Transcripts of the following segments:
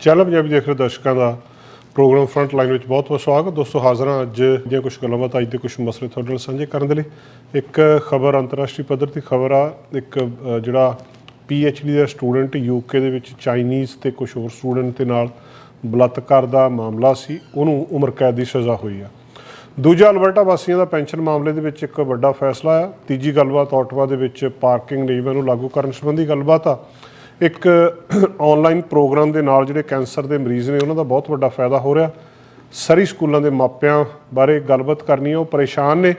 Channel Punjabi ਦੇਖ ਰਹੇ ਦਰਸ਼ਕਾਂ ਦਾ ਪ੍ਰੋਗਰਾਮ ਫਰੰਟ ਲਾਈਨ ਵਿੱਚ ਬਹੁਤ ਬਹੁਤ ਸਵਾਗਤ। ਦੋਸਤੋ ਹਾਜ਼ਰ ਹਾਂ ਅੱਜ ਦੀਆਂ ਕੁਝ ਗੱਲਾਂ ਬਾਤਾਂ, ਅੱਜ ਦੇ ਕੁਝ ਮਸਲੇ ਤੁਹਾਡੇ ਨਾਲ ਸਾਂਝੇ ਕਰਨ ਦੇ ਲਈ। ਇੱਕ ਖਬਰ ਅੰਤਰਰਾਸ਼ਟਰੀ ਪੱਧਰ ਦੀ ਖਬਰ ਆ, ਇੱਕ ਜਿਹੜਾ ਪੀ ਜਿਹੜਾ ਡੀ ਦਾ ਸਟੂਡੈਂਟ ਯੂਕੇ ਦੇ ਵਿੱਚ ਚਾਈਨੀਜ਼ ਤੇ ਕੁਝ ਹੋਰ ਸਟੂਡੈਂਟ ਦੇ ਨਾਲ ਬਲਾਤਕਾਰ ਦਾ ਮਾਮਲਾ ਸੀ, ਉਹਨੂੰ ਉਮਰ ਕੈਦ ਦੀ ਸਜ਼ਾ ਹੋਈ ਆ। ਦੂਜਾ ਅਲਬਰਟਾ ਵਾਸੀਆਂ ਦਾ ਪੈਨਸ਼ਨ ਮਾਮਲੇ ਦੇ ਵਿੱਚ ਇੱਕ ਵੱਡਾ ਫੈਸਲਾ ਆ। ਤੀਜੀ ਗੱਲਬਾਤ ਆਟਵਾ ਦੇ ਵਿੱਚ ਪਾਰਕਿੰਗ ਨਿਯਮਾਂ ਨੂੰ ਲਾਗੂ ਕਰਨ ਸੰਬੰਧੀ ਗੱਲਬਾਤ ਆ। ਇੱਕ ਆਨਲਾਈਨ ਪ੍ਰੋਗਰਾਮ ਦੇ ਨਾਲ ਜਿਹੜੇ ਕੈਂਸਰ ਦੇ ਮਰੀਜ਼ ਨੇ, ਉਹਨਾਂ ਦਾ ਬਹੁਤ ਵੱਡਾ ਫਾਇਦਾ ਹੋ ਰਿਹਾ। ਸਰੀ ਸਕੂਲਾਂ ਦੇ ਮਾਪਿਆਂ ਬਾਰੇ ਗੱਲਬਾਤ ਕਰਨੀ ਆ, ਉਹ ਪਰੇਸ਼ਾਨ ਨੇ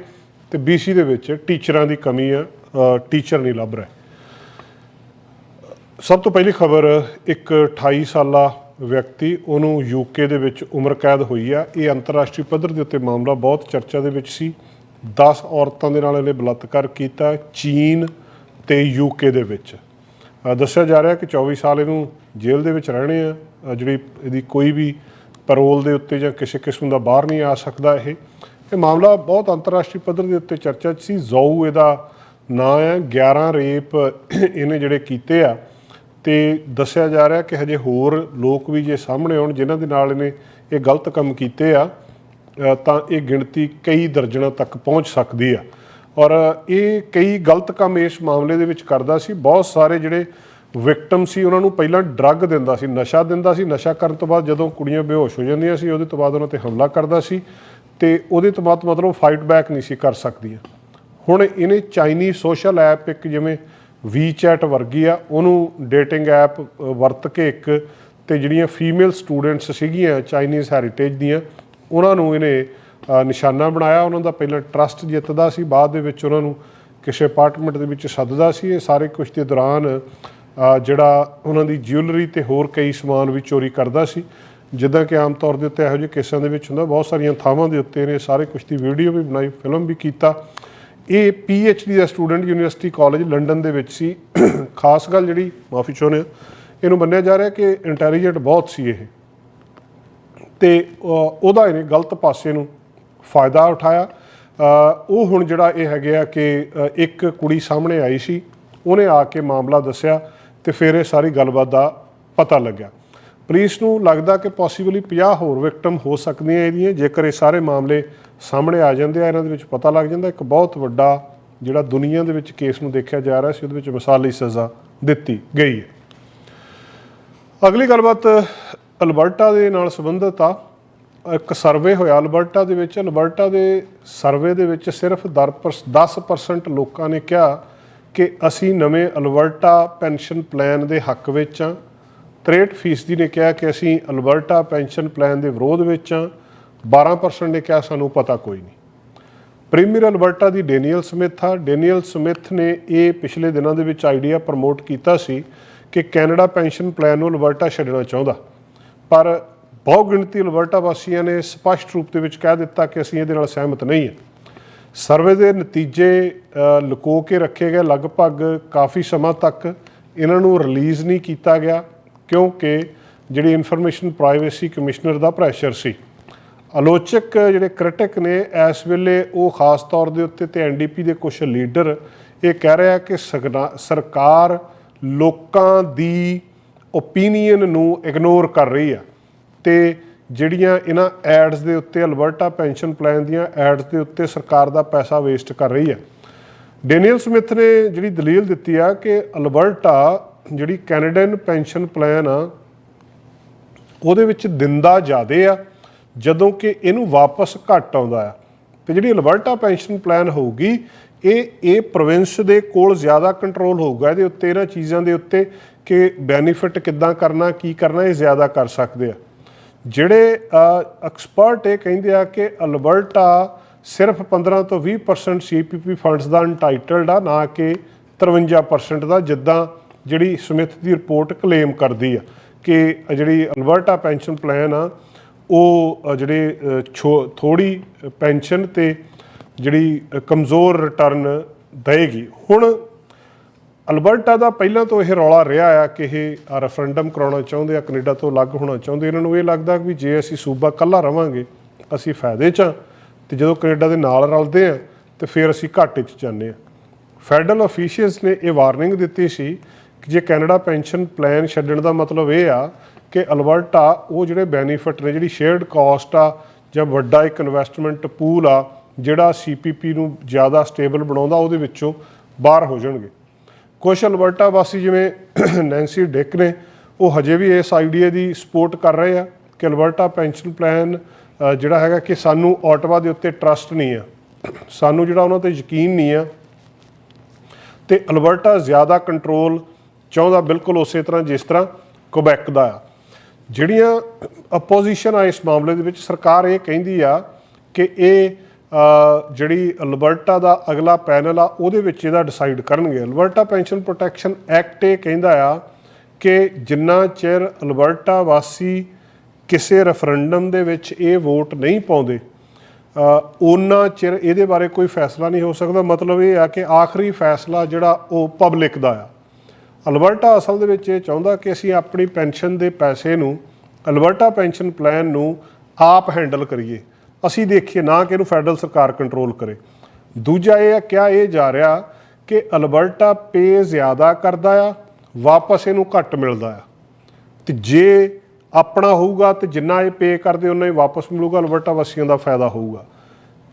ਤੇ BC ਦੇ ਵਿੱਚ ਟੀਚਰਾਂ ਦੀ ਕਮੀ ਆ ਟੀਚਰ ਨਹੀਂ ਲੱਭ ਰਹੇ। ਸਭ ਤੋਂ ਪਹਿਲੀ ਖਬਰ, ਇੱਕ 28 ਸਾਲਾ ਵਿਅਕਤੀ, ਉਹਨੂੰ ਯੂਕੇ ਦੇ ਵਿੱਚ ਉਮਰ ਕੈਦ ਹੋਈ ਆ। ਇਹ ਅੰਤਰਰਾਸ਼ਟਰੀ ਪੱਧਰ ਦੇ ਉੱਤੇ ਮਾਮਲਾ ਬਹੁਤ ਚਰਚਾ ਦੇ ਵਿੱਚ ਸੀ। 10 ਔਰਤਾਂ ਦੇ ਨਾਲ ਇਹਨੇ ਬਲਾਤਕਾਰ ਕੀਤਾ, ਚੀਨ ਤੇ ਯੂਕੇ ਦੇ ਵਿੱਚ। ਦੱਸਿਆ ਜਾ ਰਿਹਾ ਕਿ 24 ਸਾਲ ਇਹਨੂੰ ਜੇਲ੍ਹ ਦੇ ਵਿੱਚ ਰਹਿਣੇ ਆ। ਜਿਹੜੀ ਇਹਦੀ ਕੋਈ ਵੀ ਪੈਰੋਲ ਦੇ ਉੱਤੇ ਜਾਂ ਕਿਸੇ ਕਿਸਮ ਦਾ ਬਾਹਰ ਨਹੀਂ ਆ ਸਕਦਾ ਇਹ। ਇਹ ਮਾਮਲਾ ਬਹੁਤ ਅੰਤਰਰਾਸ਼ਟਰੀ ਪੱਧਰ ਦੇ ਉੱਤੇ ਚਰਚਾ 'ਚ ਸੀ। ਜ਼ੋਊ ਇਹਦਾ ਨਾਂ ਹੈ। 11 ਰੇਪ ਇਹਨੇ ਜਿਹੜੇ ਕੀਤੇ ਆ। ਤੇ ਦੱਸਿਆ ਜਾ ਰਿਹਾ ਕਿ ਹਜੇ ਹੋਰ ਲੋਕ ਵੀ ਜੇ ਸਾਹਮਣੇ ਆਉਣ, ਜਿਨ੍ਹਾਂ ਦੇ ਨਾਲ ਇਹਨੇ ਇਹ ਗਲਤ ਕੰਮ ਕੀਤੇ ਆ ਤਾਂ ਇਹ ਗਿਣਤੀ ਕਈ ਦਰਜਨਾਂ ਤੱਕ ਪਹੁੰਚ ਸਕਦੀ ਆ। ਔਰ ਇਹ ਕਈ ਗਲਤ ਕੰਮ ਇਸ ਮਾਮਲੇ ਦੇ ਵਿੱਚ ਕਰਦਾ ਸੀ। ਬਹੁਤ ਸਾਰੇ ਜਿਹੜੇ ਵਿਕਟਮ ਸੀ, ਉਹਨਾਂ ਨੂੰ ਪਹਿਲਾਂ ਡਰੱਗ ਦਿੰਦਾ ਸੀ, ਨਸ਼ਾ ਦਿੰਦਾ ਸੀ। ਨਸ਼ਾ ਕਰਨ ਤੋਂ ਬਾਅਦ ਜਦੋਂ ਕੁੜੀਆਂ ਬੇਹੋਸ਼ ਹੋ ਜਾਂਦੀਆਂ ਸੀ, ਉਹਦੇ ਤੋਂ ਬਾਅਦ ਉਹਨਾਂ ਤੇ ਹਮਲਾ ਕਰਦਾ ਸੀ ਤੇ ਉਹਦੇ ਤੋਂ ਬਾਅਦ ਮਤਲਬ ਫਾਈਟ ਬੈਕ ਨਹੀਂ ਸੀ ਕਰ ਸਕਦੀਆਂ। ਹੁਣ ਇਹਨੇ ਚਾਈਨੀਜ਼ ਸੋਸ਼ਲ ਐਪ ਇੱਕ ਜਿਵੇਂ WeChat ਵਰਗੀ ਆ, ਉਹਨੂੰ ਡੇਟਿੰਗ ਐਪ ਵਰਤ ਕੇ ਇੱਕ ਤੇ ਜਿਹੜੀਆਂ ਫੀਮੇਲ ਸਟੂਡੈਂਟਸ ਸੀਗੀਆਂ ਚਾਈਨੀਜ਼ ਹੈਰੀਟੇਜ ਦੀਆਂ, ਉਹਨਾਂ ਨੂੰ ਇਹਨੇ ਨਿਸ਼ਾਨਾ ਬਣਾਇਆ, ਉਹਨਾਂ ਦਾ ਪਹਿਲਾਂ ਟਰਸਟ ਜਿੱਤਦਾ ਸੀ, ਬਾਅਦ ਦੇ ਵਿੱਚ ਉਹਨਾਂ ਨੂੰ ਕਿਸੇ ਅਪਾਰਟਮੈਂਟ ਦੇ ਵਿੱਚ ਸੱਦਦਾ ਸੀ। ਇਹ ਸਾਰੇ ਕੁਝ ਦੇ ਦੌਰਾਨ ਜਿਹੜਾ ਉਹਨਾਂ ਦੀ ਜਿਊਲਰੀ ਤੇ ਹੋਰ ਕਈ ਸਮਾਨ ਵੀ ਚੋਰੀ ਕਰਦਾ ਸੀ। ਜਿੱਦਾਂ ਕਿ ਆਮ ਤੌਰ ਦੇ ਉੱਤੇ ਇਹੋ ਜਿਹੇ ਕੇਸਾਂ ਦੇ ਵਿੱਚ ਹੁੰਦਾ, ਬਹੁਤ ਸਾਰੀਆਂ ਥਾਵਾਂ ਦੇ ਉੱਤੇ ਇਹਨੇ ਸਾਰੇ ਕੁਝ ਦੀ ਵੀਡੀਓ ਵੀ ਬਣਾਈ ਫਿਲਮ ਵੀ ਕੀਤਾ। ਇਹ ਡੀ ਦਾ ਸਟੂਡੈਂਟ ਯੂਨੀਵਰਸਿਟੀ ਕਾਲਜ ਲੰਡਨ ਦੇ ਵਿੱਚ ਸੀ। ਖਾਸ ਗੱਲ ਜਿਹੜੀ ਮਾਫੀ ਚਾਹੁੰਦੇ ਹਾਂ, ਇਹਨੂੰ ਮੰਨਿਆ ਜਾ ਰਿਹਾ ਕਿ ਇੰਟੈਲੀਜੈਂਟ ਬਹੁਤ ਸੀ ਇਹ। ਤੇ ਉਹਦਾ ਇਹਨੇ ਗਲਤ ਪਾਸੇ ਨੂੰ ਫਾਇਦਾ ਉਠਾਇਆ। ਉਹ ਹੁਣ ਜਿਹੜਾ ਇਹ ਹੈਗੇ ਆ ਕਿ ਇੱਕ ਕੁੜੀ ਸਾਹਮਣੇ ਆਈ ਸੀ, ਉਹਨੇ ਆ ਕੇ ਮਾਮਲਾ ਦੱਸਿਆ ਤੇ ਫਿਰ ਇਹ ਸਾਰੀ ਗੱਲਬਾਤ ਦਾ ਪਤਾ ਲੱਗਿਆ। ਪੁਲਿਸ ਨੂੰ ਲੱਗਦਾ ਕਿ ਪੋਸੀਬਲੀ 50 ਹੋਰ ਵਿਕਟਮ ਹੋ ਸਕਦੀਆਂ ਇਹਦੀਆਂ, ਜੇਕਰ ਇਹ ਸਾਰੇ ਮਾਮਲੇ ਸਾਹਮਣੇ ਆ ਜਾਂਦੇ ਆ, ਇਹਨਾਂ ਦੇ ਵਿੱਚ ਪਤਾ ਲੱਗ ਜਾਂਦਾ। ਇੱਕ ਬਹੁਤ ਵੱਡਾ ਜਿਹੜਾ ਦੁਨੀਆ ਦੇ ਵਿੱਚ ਕੇਸ ਨੂੰ ਦੇਖਿਆ ਜਾ ਰਿਹਾ ਸੀ, ਉਹਦੇ ਵਿੱਚ ਮਿਸਾਲੀ ਸਜ਼ਾ ਦਿੱਤੀ ਗਈ ਹੈ। ਅਗਲੀ ਗੱਲਬਾਤ ਅਲਬਰਟਾ ਦੇ ਨਾਲ ਸੰਬੰਧਿਤ ਆ। ਇੱਕ ਸਰਵੇ ਹੋਇਆ ਅਲਬਰਟਾ ਦੇ ਵਿੱਚ, ਅਲਬਰਟਾ ਦੇ ਸਰਵੇ ਦੇ ਵਿੱਚ ਸਿਰਫ 10% ਲੋਕਾਂ ਨੇ ਕਿਹਾ ਕਿ ਅਸੀਂ ਨਵੇਂ ਅਲਬਰਟਾ ਪੈਨਸ਼ਨ ਪਲਾਨ ਦੇ ਹੱਕ ਵਿੱਚ ਆ 63% ਨੇ ਕਿਹਾ ਕਿ ਅਸੀਂ ਅਲਬਰਟਾ ਪੈਨਸ਼ਨ ਪਲਾਨ ਦੇ ਵਿਰੋਧ ਵਿੱਚ ਆ 12% ਨੇ ਕਿਹਾ, ਸਾਨੂੰ ਪਤਾ ਕੋਈ ਨਹੀਂ। ਪ੍ਰੀਮੀਅਰ ਅਲਬਰਟਾ ਦੀ ਡੈਨੀਅਲ ਸਮਿਥ ਆ। ਡੈਨੀਅਲ ਸਮਿਥ ਨੇ ਇਹ ਪਿਛਲੇ ਦਿਨਾਂ ਦੇ ਵਿੱਚ ਆਈਡੀਆ ਪ੍ਰਮੋਟ ਕੀਤਾ ਸੀ ਕਿ ਕੈਨੇਡਾ ਪੈਨਸ਼ਨ ਪਲਾਨ ਨੂੰ ਅਲਬਰਟਾ ਛੱਡਣਾ ਚਾਹੁੰਦਾ। ਪਰ ਬਹੁ ਗਿਣਤੀ ਅਲਬਰਟਾ ਵਾਸੀਆਂ ਨੇ ਸਪਸ਼ਟ ਰੂਪ ਦੇ ਵਿੱਚ ਕਹਿ ਦਿੱਤਾ ਕਿ ਅਸੀਂ ਇਹਦੇ ਨਾਲ ਸਹਿਮਤ ਨਹੀਂ ਹਾਂ। ਸਰਵੇ ਦੇ ਨਤੀਜੇ ਲੁਕੋ ਕੇ ਰੱਖੇ ਗਏ ਲਗਭਗ ਕਾਫੀ ਸਮਾਂ ਤੱਕ ਇਹਨਾਂ ਨੂੰ ਰਿਲੀਜ਼ ਨਹੀਂ ਕੀਤਾ ਗਿਆ ਕਿਉਂਕਿ ਜਿਹੜੀ ਇਨਫੋਰਮੇਸ਼ਨ ਪ੍ਰਾਈਵੇਸੀ ਕਮਿਸ਼ਨਰ ਦਾ ਪ੍ਰੈਸ਼ਰ ਸੀ। ਆਲੋਚਕ ਜਿਹੜੇ ਕ੍ਰਿਟਿਕ ਨੇ ਇਸ ਵੇਲੇ ਉਹ ਖਾਸ ਤੌਰ ਦੇ ਉੱਤੇ ਤੇ ਐਨਡੀਪੀ ਦੇ ਕੁਝ ਲੀਡਰ ਇਹ ਕਹਿ ਰਿਹਾ ਕਿ ਸਗਨਾ- ਸਰਕਾਰ ਲੋਕਾਂ ਦੀ ਓਪੀਨੀਅਨ ਨੂੰ ਇਗਨੋਰ ਕਰ ਰਹੀ ਆ। ਤੇ ਜਿਹੜੀਆਂ ਇਹਨਾਂ ਐਡਸ ਦੇ ਉੱਤੇ ਅਲਬਰਟਾ ਪੈਨਸ਼ਨ ਪਲਾਨ ਦੀਆਂ ਐਡਸ ਦੇ ਉੱਤੇ ਸਰਕਾਰ ਦਾ ਪੈਸਾ ਵੇਸਟ ਕਰ ਰਹੀ ਆ ਡੈਨੀਅਲ ਸਮਿਥ ਨੇ ਜਿਹੜੀ ਦਲੀਲ ਦਿੱਤੀ ਆ ਕਿ ਅਲਬਰਟਾ ਜਿਹੜੀ ਕੈਨੇਡੀਅਨ ਪੈਨਸ਼ਨ ਪਲਾਨ ਆ, ਉਹਦੇ ਵਿੱਚ ਦਿੰਦਾ ਜ਼ਿਆਦੇ ਆ, ਜਦੋਂ ਕਿ ਇਹਨੂੰ ਵਾਪਸ ਘੱਟ ਆਉਂਦਾ ਆ। ਤੇ ਜਿਹੜੀ ਅਲਬਰਟਾ ਪੈਨਸ਼ਨ ਪਲਾਨ ਹੋਊਗੀ, ਇਹ ਇਹ ਪ੍ਰੋਵਿੰਸ ਦੇ ਕੋਲ ਜ਼ਿਆਦਾ ਕੰਟਰੋਲ ਹੋਊਗਾ ਇਹਦੇ ਉੱਤੇ ਇਹਨਾਂ ਚੀਜ਼ਾਂ ਦੇ ਉੱਤੇ ਕਿ ਬੈਨੀਫਿਟ ਕਿੱਦਾਂ ਕਰਨਾ, ਕੀ ਕਰਨਾ, ਇਹ ਜ਼ਿਆਦਾ ਕਰ ਸਕਦੇ ਆ। ਜਿਹੜੇ ਐਕਸਪਰਟ ਇਹ ਕਹਿੰਦੇ ਆ ਕਿ ਅਲਬਰਟਾ ਸਿਰਫ 15 ਤੋਂ 20% ਸੀਪੀਪੀ ਫੰਡਸ ਦਾ ਅਨਟਾਈਟਲਡ ਆ, ਨਾ ਕਿ 53% ਦਾ, ਜਿੱਦਾਂ ਜਿਹੜੀ ਸਮਿਥ ਦੀ ਰਿਪੋਰਟ ਕਲੇਮ ਕਰਦੀ ਆ ਕਿ ਜਿਹੜੀ ਅਲਬਰਟਾ ਪੈਨਸ਼ਨ ਪਲਾਨ ਆ, ਉਹ ਜਿਹੜੇ ਛੋ- ਥੋੜੀ ਪੈਨਸ਼ਨ ਤੇ ਜਿਹੜੀ ਕਮਜ਼ੋਰ ਰਿਟਰਨ ਦੇਗੀ ਹੁਣ ਅਲਬਰਟਾ ਦਾ ਪਹਿਲਾਂ ਤੋਂ ਇਹ ਰੌਲਾ ਰਿਹਾ ਆ ਕਿ ਇਹ ਰੈਫਰੈਂਡਮ ਕਰਾਉਣਾ ਚਾਹੁੰਦੇ ਆ, ਕੈਨੇਡਾ ਤੋਂ ਅਲੱਗ ਹੋਣਾ ਚਾਹੁੰਦੇ ਇਹਨਾਂ ਨੂੰ ਇਹ ਲੱਗਦਾ ਵੀ ਜੇ ਅਸੀਂ ਸੂਬਾ ਕੱਲਾ ਰਵਾਂਗੇ, ਅਸੀਂ ਫਾਇਦੇ 'ਚ ਆ ਤੇ ਜਦੋਂ ਕੈਨੇਡਾ ਦੇ ਨਾਲ ਰਲਦੇ ਆ ਤੇ ਫਿਰ ਅਸੀਂ ਘਾਟੇ 'ਚ ਜਾਂਦੇ ਆ। ਫੈਡਰਲ ਅਫੀਸ਼ੀਅਲਸ ਨੇ ਇਹ ਵਾਰਨਿੰਗ ਦਿੱਤੀ ਸੀ ਕਿ ਜੇ ਕੈਨੇਡਾ ਪੈਨਸ਼ਨ ਪਲਾਨ ਛੱਡਣ ਦਾ ਮਤਲਬ ਇਹ ਆ ਕਿ ਅਲਬਰਟਾ ਉਹ ਜਿਹੜੇ ਬੈਨੀਫਿਟ ਨੇ, ਜਿਹੜੀ ਸ਼ੇਅਰਡ ਕਾਸਟ ਆ ਜਾਂ ਵੱਡਾ ਇੱਕ ਇਨਵੈਸਟਮੈਂਟ ਪੂਲ ਆ, ਜਿਹੜਾ ਸੀਪੀਪੀ ਨੂੰ ਜ਼ਿਆਦਾ ਸਟੇਬਲ ਬਣਾਉਂਦਾ, ਉਹਦੇ ਵਿੱਚੋਂ ਬਾਹਰ ਹੋ ਜਾਣਗੇ। ਕੁਝ ਅਲਬਰਟਾ ਵਾਸੀ ਜਿਵੇਂ ਨੈਂਸੀ ਡਿਕ ਨੇ, ਉਹ ਹਜੇ ਵੀ ਇਸ ਆਈਡੀਆ ਦੀ ਸਪੋਰਟ ਕਰ ਰਹੇ ਆ ਕਿ ਅਲਬਰਟਾ ਪੈਨਸ਼ਨ ਪਲਾਨ ਜਿਹੜਾ ਹੈਗਾ ਕਿ ਸਾਨੂੰ ਆਟਵਾ ਦੇ ਉੱਤੇ ਟਰਸਟ ਨਹੀਂ ਆ। ਸਾਨੂੰ ਜਿਹੜਾ ਉਹਨਾਂ ਤੇ ਯਕੀਨ ਨਹੀਂ ਆ, ਤੇ ਅਲਬਰਟਾ ਜ਼ਿਆਦਾ ਕੰਟਰੋਲ ਚਾਹੁੰਦਾ ਬਿਲਕੁਲ ਉਸੇ ਤਰ੍ਹਾਂ ਜਿਸ ਤਰ੍ਹਾਂ ਕੁਬੈਕ ਦਾ ਆ। ਜਿਹੜੀਆਂ ਅਪੋਜੀਸ਼ਨ ਆ ਇਸ ਮਾਮਲੇ ਦੇ ਵਿੱਚ, ਸਰਕਾਰ ਇਹ ਕਹਿੰਦੀ ਆ ਕਿ ਇਹ ਜਿਹੜੀ ਅਲਬਰਟਾ ਦਾ ਅਗਲਾ ਪੈਨਲ ਆ, ਉਹਦੇ ਵਿੱਚ ਇਹਦਾ ਡਿਸਾਈਡ ਕਰਨਗੇ। ਅਲਬਰਟਾ ਪੈਨਸ਼ਨ ਪ੍ਰੋਟੈਕਸ਼ਨ ਐਕਟ ਇਹ ਕਹਿੰਦਾ ਆ ਕਿ ਜਿੰਨਾ ਚਿਰ ਅਲਬਰਟਾ ਵਾਸੀ ਕਿਸੇ ਰੈਫਰੈਂਡਮ ਦੇ ਵਿੱਚ ਇਹ ਵੋਟ ਨਹੀਂ ਪਾਉਂਦੇ ਉਹਨਾਂ ਚਿਰ ਇਹਦੇ ਬਾਰੇ ਕੋਈ ਫੈਸਲਾ ਨਹੀਂ ਹੋ ਸਕਦਾ। ਮਤਲਬ ਇਹ ਆ ਕਿ ਆਖਰੀ ਫੈਸਲਾ ਜਿਹੜਾ ਉਹ ਪਬਲਿਕ ਦਾ ਆ। ਅਲਬਰਟਾ ਅਸਲ ਦੇ ਵਿੱਚ ਇਹ ਚਾਹੁੰਦਾ ਕਿ ਅਸੀਂ ਆਪਣੀ ਪੈਨਸ਼ਨ ਦੇ ਪੈਸੇ ਨੂੰ, ਅਲਬਰਟਾ ਪੈਨਸ਼ਨ ਪਲਾਨ ਨੂੰ ਆਪ ਹੈਂਡਲ ਕਰੀਏ। ਅਸੀਂ ਦੇਖੀਏ ਨਾ ਕਿ ਇਹਨੂੰ ਫੈਡਰਲ ਸਰਕਾਰ ਕੰਟਰੋਲ ਕਰੇ। ਦੂਜਾ ਇਹ ਆ ਕਿਹਾ ਇਹ ਜਾ ਰਿਹਾ ਕਿ ਅਲਬਰਟਾ ਪੇ ਜ਼ਿਆਦਾ ਕਰਦਾ ਆ, ਵਾਪਸ ਇਹਨੂੰ ਘੱਟ ਮਿਲਦਾ ਆ। ਤੇ ਜੇ ਆਪਣਾ ਹੋਊਗਾ ਤੇ ਜਿੰਨਾ ਇਹ ਪੇ ਕਰਦੇ ਉਹਨਾਂ ਹੀ ਵਾਪਸ ਮਿਲੂਗਾ, ਅਲਬਰਟਾ ਵਾਸੀਆਂ ਦਾ ਫਾਇਦਾ ਹੋਊਗਾ।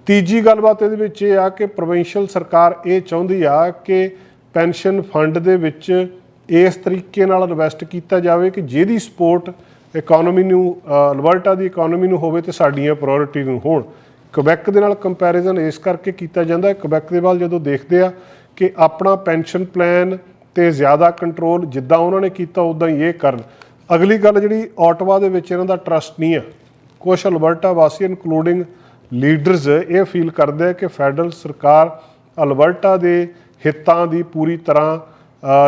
ਤੀਜੀ ਗੱਲਬਾਤ ਇਹਦੇ ਵਿੱਚ ਇਹ ਆ ਕਿ ਪ੍ਰੋਵਿੰਸ਼ੀਅਲ ਸਰਕਾਰ ਇਹ ਚਾਹੁੰਦੀ ਆ ਕਿ ਪੈਨਸ਼ਨ ਫੰਡ ਦੇ ਵਿੱਚ ਇਸ ਤਰੀਕੇ ਨਾਲ ਇਨਵੈਸਟ ਕੀਤਾ ਜਾਵੇ ਕਿ ਜਿਹਦੀ ਸਪੋਰਟ ਇਕਨੋਮੀ ਨੂੰ ਅ, ਅਲਬਰਟਾ ਦੀ ਇਕਨੋਮੀ ਨੂੰ ਹੋਵੇ ਤੇ ਸਾਡੀਆਂ ਪ੍ਰਾਇੋਰਟੀ ਨੂੰ ਹੋਣ। ਕੁਬੈਕ ਦੇ ਨਾਲ ਕੰਪੈਰੀਜ਼ਨ ਇਸ ਕਰਕੇ ਕੀਤਾ ਜਾਂਦਾ ਹੈ ਕੁਬੈਕ ਦੇ ਵੱਲ ਜਦੋਂ ਦੇਖਦੇ ਆ ਕਿ ਆਪਣਾ ਪੈਨਸ਼ਨ ਪਲਾਨ ਤੇ ਜ਼ਿਆਦਾ ਕੰਟਰੋਲ ਜਿੱਦਾਂ ਉਹਨਾਂ ਨੇ ਕੀਤਾ ਉਦਾਂ ਹੀ ਇਹ ਕਰਨ। ਅਗਲੀ ਗੱਲ ਜਿਹੜੀ ਆਟਵਾ ਦੇ ਵਿੱਚ ਇਹਨਾਂ ਦਾ ਟਰਸਟ ਨਹੀਂ ਆ। ਕੁਝ ਅਲਬਰਟਾ ਵਾਸੀ ਇਨਕਲੂਡਿੰਗ ਲੀਡਰਸ ਇਹ ਫੀਲ ਕਰਦੇ ਆ ਕਿ ਫੈਡਰਲ ਸਰਕਾਰ ਅਲਬਰਟਾ ਦੇ ਹਿੱਤਾਂ ਦੀ ਪੂਰੀ ਤਰ੍ਹਾਂ